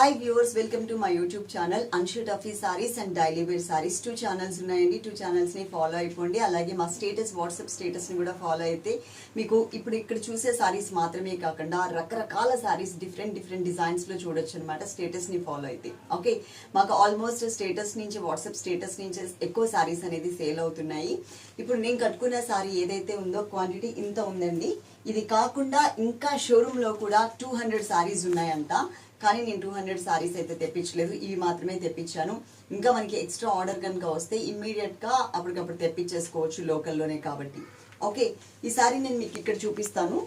Hi viewers welcome to my YouTube channel Anshu Tuffy sarees and daily wear sarees two channels ఉన్నాయండి. Two ఛానల్స్ని follow అయిపోండి. అలాగే మా status WhatsApp స్టేటస్ని కూడా follow అయితే మీకు ఇప్పుడు ఇక్కడ చూసే సారీస్ మాత్రమే కాకుండా రకరకాల సారీస్ డిఫరెంట్ డిఫరెంట్ డిజైన్స్లో చూడొచ్చు అనమాట స్టేటస్ని ఫాలో అయితే. ఓకే మాకు ఆల్మోస్ట్ స్టేటస్ నుంచి వాట్సాప్ స్టేటస్ నుంచి ఎక్కువ సారీస్ అనేది సేల్ అవుతున్నాయి. ఇప్పుడు నేను కట్టుకున్న సారీ ఏదైతే ఉందో క్వాంటిటీ ఇంత ఉందండి. ఇది కాకుండా ఇంకా షోరూంలో కూడా టూ హండ్రెడ్ సారీస్ ఉన్నాయంట. కానీ నేను టూ హండ్రెడ్ సారీస్ అయితే తెప్పించలేదు. ఇవి మాత్రమే తెప్పించాను. ఇంకా మనకి ఎక్స్ట్రా ఆర్డర్ కనుక వస్తే ఇమ్మీడియట్గా అప్పటికప్పుడు తెప్పించేసుకోవచ్చు లోకల్లోనే కాబట్టి. ఓకే ఈ సారీ నేను మీకు ఇక్కడ చూపిస్తాను.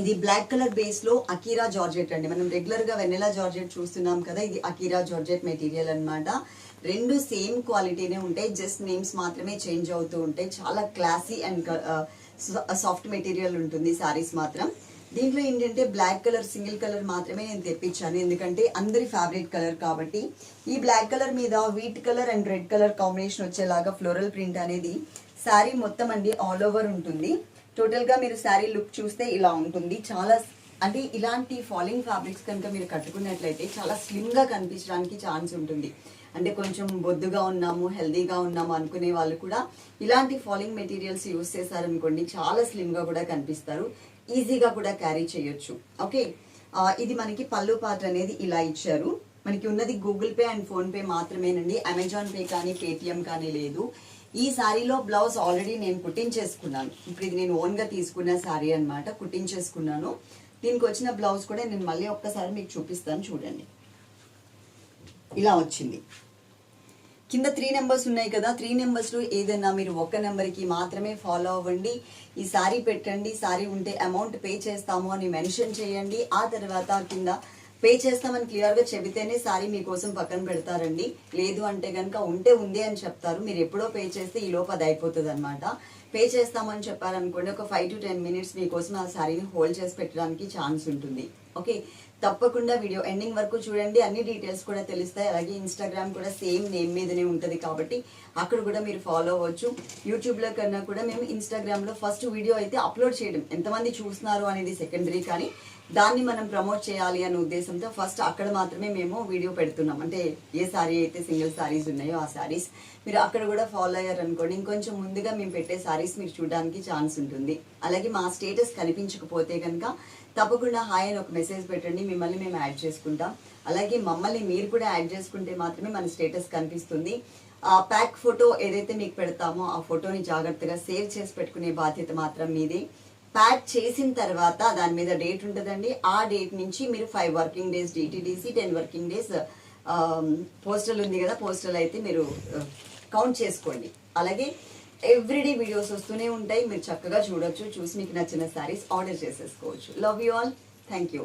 ఇది బ్లాక్ కలర్ బేస్లో అకీరా జార్జెట్ అండి. మనం రెగ్యులర్గా వెన్నెలా జార్జెట్ చూస్తున్నాం కదా ఇది అకీరా జార్జెట్ మెటీరియల్ అన్నమాట. రెండు సేమ్ క్వాలిటీనే ఉంటాయి. జస్ట్ నేమ్స్ మాత్రమే చేంజ్ అవుతూ ఉంటాయి. చాలా క్లాసీ అండ్ సాఫ్ట్ మెటీరియల్ ఉంటుంది సారీస్ మాత్రం. దీంట్లో ఏంటంటే బ్లాక్ కలర్ సింగిల్ కలర్ మాత్రమే నేను తెప్పించాను. ఎందుకంటే అందరి ఫేవరెట్ కలర్ కాబట్టి. ఈ బ్లాక్ కలర్ మీద wheat colour and red colour combination వచ్చేలాగా ఫ్లోరల్ ప్రింట్ అనేది శారీ మొత్తం అండి ఆల్ ఓవర్ ఉంటుంది. టోటల్గా మీరు శారీ లుక్ చూస్తే ఇలా ఉంటుంది. చాలా అంటే ఇలాంటి ఫాలింగ్ ఫ్యాబ్రిక్స్ కనుక మీరు కట్టుకున్నట్లయితే చాలా స్లిమ్గా కనిపించడానికి ఛాన్స్ ఉంటుంది. అంటే కొంచెం బొద్దుగా ఉన్నాము హెల్దీగా ఉన్నాము అనుకునే వాళ్ళు కూడా ఇలాంటి ఫాలింగ్ మెటీరియల్స్ యూస్ చేశారనుకోండి చాలా స్లిమ్గా కూడా కనిపిస్తారు. ఈజీగా కూడా క్యారీ చేయొచ్చు. ఓకే? ఇది మనకి పళ్ళు పాట అనేది ఇలా ఇచ్చారు. మనకి ఉన్నది Google Pay and PhonePe మాత్రమేనండి. అమెజాన్ పే కానీ పేటిఎం కానీ లేదు. ఈ శారీలో బ్లౌజ్ ఆల్రెడీ నేను కుట్టించేసుకున్నాను. ఇప్పుడు ఇది నేను ఓన్గా తీసుకున్న శారీ అన్నమాట కుట్టించేసుకున్నాను. దీనికి వచ్చిన బ్లౌజ్ కూడా నేను మళ్ళీ ఒక్కసారి మీకు చూపిస్తాను చూడండి. ఇలా వచ్చింది. కింద త్రీ నెంబర్స్ ఉన్నాయి కదా త్రీ నెంబర్స్లో ఏదైనా మీరు ఒక్క నెంబర్కి మాత్రమే ఫాలో అవ్వండి. ఈ సారీ పెట్టండి సారీ ఉంటే అమౌంట్ పే చేస్తాము అని మెన్షన్ చేయండి. ఆ తర్వాత కింద పే చేస్తామని క్లియర్గా చెబితేనే సారీ మీకోసం పక్కన పెడతారండి. లేదు అంటే కనుక ఉంటే ఉంది అని చెప్తారు. మీరు ఎప్పుడో పే చేస్తే ఈ లోపు అది అయిపోతుంది అనమాట పే చేస్తామని చెప్పారనుకోండి ఒక ఫైవ్ టు టెన్ మినిట్స్ మీకోసం ఆ శారీని హోల్డ్ చేసి పెట్టడానికి ఛాన్స్ ఉంటుంది. ఓకే తప్పకుండా వీడియో ఎండింగ్ వరకు చూడండి. అన్ని డీటెయిల్స్ కూడా తెలుస్తాయి. అలాగే ఇన్స్టాగ్రామ్ కూడా సేమ్ నేమ్ మీదనే ఉంటుంది కాబట్టి అక్కడ కూడా మీరు ఫాలో అవ్వచ్చు. యూట్యూబ్లో కన్నా కూడా మేము ఇన్స్టాగ్రామ్లో ఫస్ట్ వీడియో అయితే అప్లోడ్ చేయడం. ఎంతమంది చూస్తున్నారు అనేది సెకండరీ. కానీ దాన్ని మనం ప్రమోట్ చేయాలి అనే ఉద్దేశంతో ఫస్ట్ అక్కడ మాత్రమే మేము వీడియో పెడుతున్నాం. అంటే ఏ సారీ అయితే సింగిల్ సారీస్ ఉన్నాయో ఆ సారీస్ మీరు అక్కడ కూడా ఫాలో అయ్యారనుకోండి ఇంకొంచెం ముందుగా మేము పెట్టే సారీస్ మీరు చూడడానికి ఛాన్స్ ఉంటుంది. అలాగే మా స్టేటస్ కనిపించకపోతే కనుక తప్పకుండా హాయ్ అని ఒక మెసేజ్ పెట్టండి మిమ్మల్ని మేము యాడ్ చేసుకుంటాం. అలాగే మమ్మల్ని మీరు కూడా యాడ్ చేసుకుంటే మాత్రమే మన స్టేటస్ కనిపిస్తుంది. ఆ ప్యాక్ ఫోటో ఏదైతే మీకు పెడతామో ఆ ఫోటోని జాగ్రత్తగా సేవ్ చేసి పెట్టుకునే బాధ్యత మాత్రం మీదే. ప్యాక్ చేసిన తర్వాత దాని మీద డేట్ ఉంటుందండి. ఆ డేట్ నుంచి మీరు five working days DTDC ten working days postal ఉంది కదా పోస్టల్ అయితే మీరు కౌంట్ చేసుకోండి. అలాగే ఎవ్రీడే వీడియోస్ వస్తూనే ఉంటాయి. మీరు చక్కగా చూడొచ్చు. చూసి మీకు నచ్చిన శారీస్ ఆర్డర్ చేసేసుకోవచ్చు. Love you all thank you